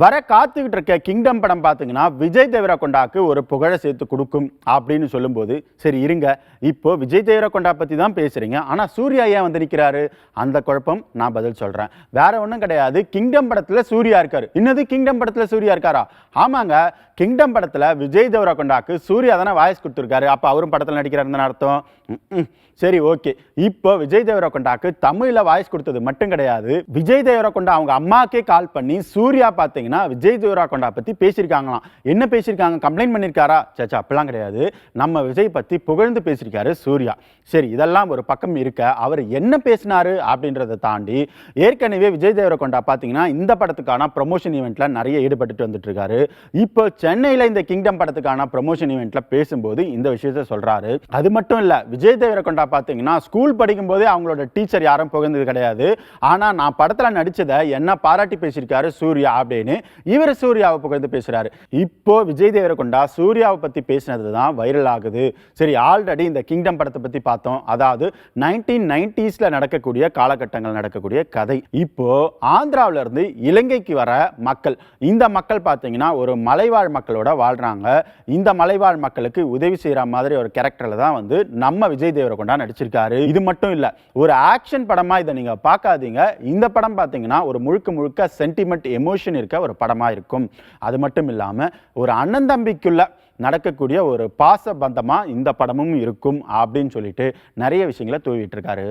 வர காத்துக்கிட்டு இருக்க கிங்டம் படம் பார்த்தீங்கன்னா விஜய் தேவரகொண்டாக்கு ஒரு புகழை சேர்த்து கொடுக்கும் அப்படின்னு சொல்லும்போது சரி இருங்க. இப்போ விஜய் தேவரகொண்டா பற்றி தான் பேசுகிறீங்க ஆனால் சூர்யா ஏன் வந்து நிற்கிறாரு அந்த குழப்பம் நான் பதில் சொல்கிறேன் வேற ஒன்றும் கிடையாது. கிங்டம் படத்தில் சூர்யா இருக்கார். இன்னது கிங்டம் படத்தில் சூர்யா இருக்காரா? ஆமாங்க. கிங்டம் படத்தில் விஜய் தேவரகொண்டாக்கு சூர்யா தானே வாய்ஸ் கொடுத்துருக்காரு. அப்போ அவரும் படத்தில் நடிக்கிறாருன்னு அர்த்தம்? சரி ஓகே. இப்போ விஜய் தேவரகொண்டாக்கு தமிழில் வாய்ஸ் கொடுத்தது மட்டும் கிடையாது. விஜய் தேவரகொண்டா அவங்க அம்மாக்கே கால் பண்ணி சூர்யா பார்த்தீங்க. பார்த்தீங்கன்னா விஜய் தேவரகொண்டா பற்றி பேசியிருக்காங்களாம். என்ன பேசியிருக்காங்க? கம்ப்ளைண்ட் பண்ணியிருக்காரா? சேச்சா அப்படிலாம் கிடையாது. நம்ம விஜய் பற்றி புகழ்ந்து பேசியிருக்காரு சூர்யா. சரி இதெல்லாம் ஒரு பக்கம் இருக்க அவர் என்ன பேசினாரு அப்படின்றத தாண்டி ஏற்கனவே விஜய் தேவரகொண்டா பார்த்தீங்கன்னா இந்த படத்துக்கான ப்ரொமோஷன் ஈவெண்ட்டில் நிறைய ஈடுபட்டுட்டு வந்துட்டு இருக்காரு இப்போ சென்னையில் இந்த கிங்டம் படத்துக்கான ப்ரொமோஷன் ஈவெண்ட்டில் பேசும்போது இந்த விஷயத்த சொல்கிறாரு அது மட்டும் இல்லை விஜய் தேவரகொண்டா பார்த்தீங்கன்னா ஸ்கூல் படிக்கும் போதே அவங்களோட டீச்சர் யாரும் புகழ்ந்தது கிடையாது. ஆனால் நான் படத்தில் நடித்ததை என்ன பாராட்டி பேசியிருக்காரு சூர்யா அப்படின்னு இவர் சூர்யாவை புகழ்ந்து பேசுறாரு. இப்போ விஜய் தேவரகொண்டா சூர்யாவை பத்தி பேசினது தான் வைரல் ஆகுது. சரி ஆல்ரெடி இந்த கிங்டம் படத்தை பத்தி பார்த்தோம். அதாவது நைன்டீன் நைன்டிஸ்ல நடக்கக்கூடிய காலகட்டங்கள் நடக்கக்கூடிய கதை. இப்போ ஆந்திராவுல இருந்து இலங்கைக்கு வர மக்கள் இந்த மக்கள் பார்த்தீங்கன்னா ஒரு மலைவாழ் மக்களோட வாழ்றாங்க. இந்த மலைவாழ் மக்களுக்கு உதவி செய்யற மாதிரி ஒரு கேரக்டர்ல தான் வந்து நம்ம விஜய் தேவரகொண்டா நடிச்சிருக்காரு. இது மட்டும் இல்ல ஒரு ஆக்ஷன் படமா இதை நீங்க பார்க்காதீங்க. இந்த படம் பார்த்தீங்கன்னா ஒரு முழுக்க முழுக்க சென்டிமெண்ட் எமோஷன் இருக்க ஒரு படமா இருக்கும். அது மட்டும் இல்லாம ஒரு அண்ணன் தம்பிக்குள்ள நடக்கக்கூடிய ஒரு பாச பந்தமாக இந்த படமும் இருக்கும் அப்படின்னு சொல்லிட்டு நிறைய விஷயங்களை தூவிட்டு இருக்காரு.